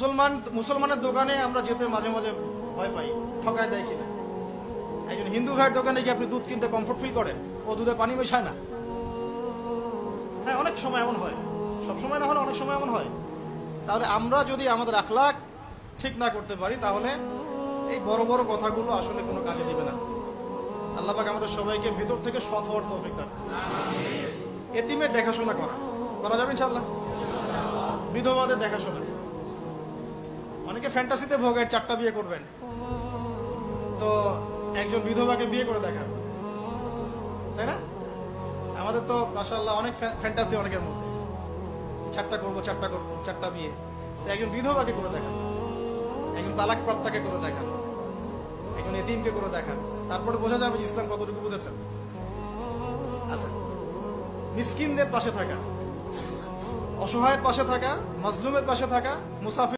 মুসলমান, মুসলমানের দোকানে আমরা যেতে মাঝে মাঝে ভয় পাই, ঠকায় দেয় কিনা। একজন হিন্দু ভাইয়ের দোকানে গিয়ে আপনি দুধ কিনতে কমফোর্ট ফিল করেন, ও দুধে পানি মেশায় না। হ্যাঁ অনেক সময় এমন হয়। সব সময় না হলে অনেক সময় এমন হয়। তাহলে আমরা যদি আমাদের আখলাক ঠিক না করতে পারি, তাহলে এই বড় বড় কথাগুলো আসলে কোনো কাজে দিবে না। আল্লাহ পাক আমাদের সবাইকে ভিতর থেকে সৎ হওয়ার তৌফিক দান এতিমের দেখাশোনা করা। করা যাবে ইনশাআল্লাহ? বিধবাদের দেখাশোনা। অনেকে ফ্যান্টাসিতে ভোগের চারটা বিয়ে করবেন। তো একজন বিধবাকে বিয়ে করে দেখান। তাই না? আমাদের তো মাসাল্লাহ অনেক ফ্যান্টাসি অনেকের মধ্যে। চারটা করব চারটা করব, চারটা বিয়ে। তো একজন বিধবাকে করে দেখান। একজন তালাক প্রাপ্তাকে করে দেখান। একজন এতিমকে করে দেখান। তারপরে বোঝা যাবে ইসলাম কতটুকু বুঝেছেন। আচ্ছা। মিসকিনদের পাশে থাকা, অসহায়ের পাশে থাকা, মজলুমের পাশে থাকা, মুসাফির